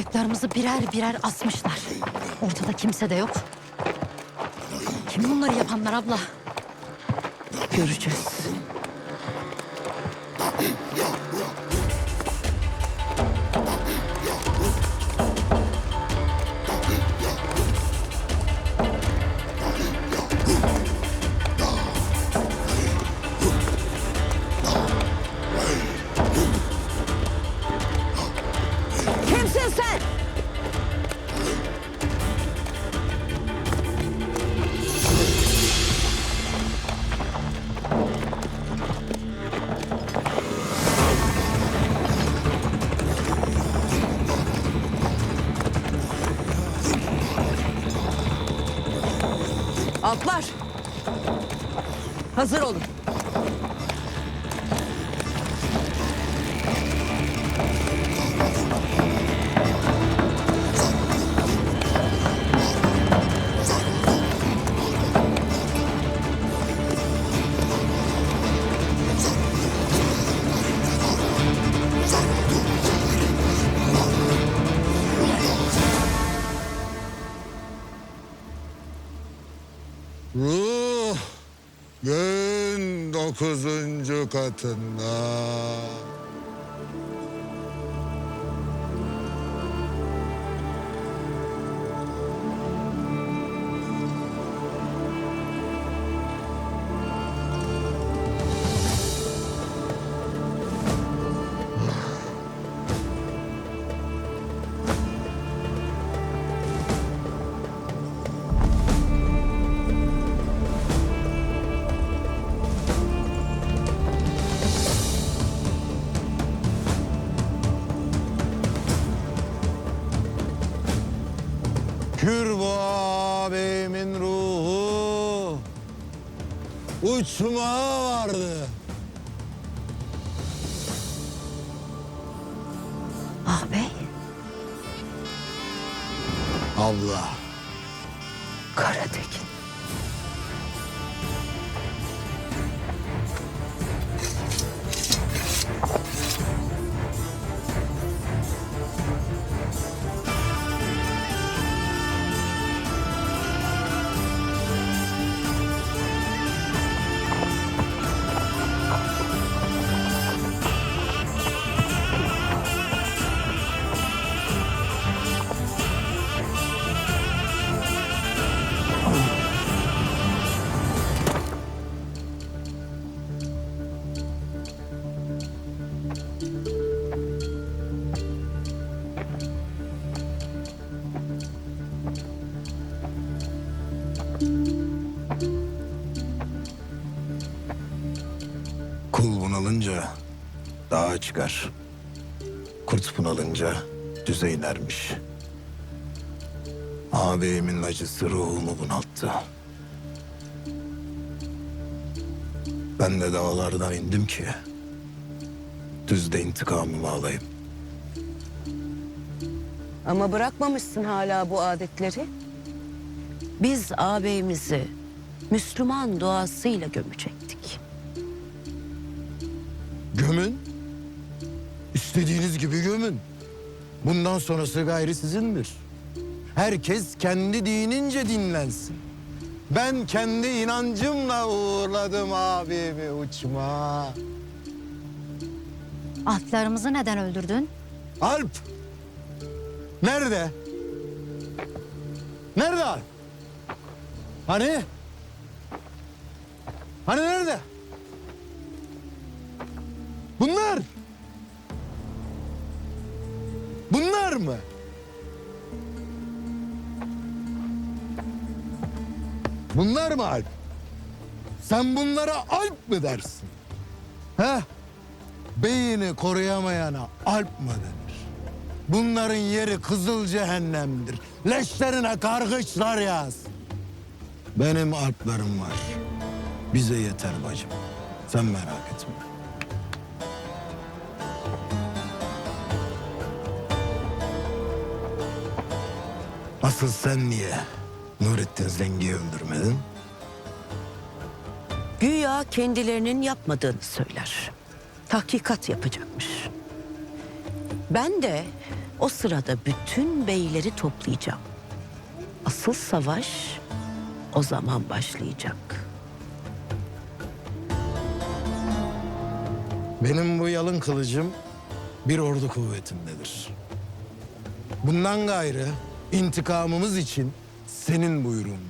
Atlarımızı birer birer asmışlar. Ortada kimse de yok. Kim bunları yapanlar abla? Göreceğiz. Atlar. Hazır olun. Dokuzuncu katında. Uçmaya vardı. Ah bey, Abla. Kul bunalınca dağa çıkar. Kurt bunalınca düze inermiş. Ağabeyimin acısı ruhumu bunalttı. Ben de dağlardan indim ki düzde intikamımı alayım. Ama bırakmamışsın hala bu adetleri. Biz ağabeyimizi Müslüman duasıyla gömecektik. Gömün. İstediğiniz gibi gömün. Bundan sonrası gayri sizindir. Herkes kendi dinince dinlensin. Ben kendi inancımla uğurladım abimi uçma. Atlarımızı neden öldürdün? Alp! Nerede? Nerede Alp? Hani? Hani nerede? Bunlar mı? Bunlar mı Alp? Sen bunlara Alp mı dersin? He? Beyini koruyamayana Alp mı denir? Bunların yeri kızıl cehennemdir. Leşlerine kargıçlar yaz. Benim Alplerim var. Bize yeter bacım. Sen merak etme. Asıl sen niye Nurettin Zengi'yi öldürmedin? Güya kendilerinin yapmadığını söyler. Tahkikat yapacakmış. Ben de O sırada bütün beyleri toplayacağım. Asıl savaş o zaman başlayacak. Benim bu yalın kılıcım bir ordu kuvvetindedir. Bundan gayrı intikamımız için senin buyruğundadır.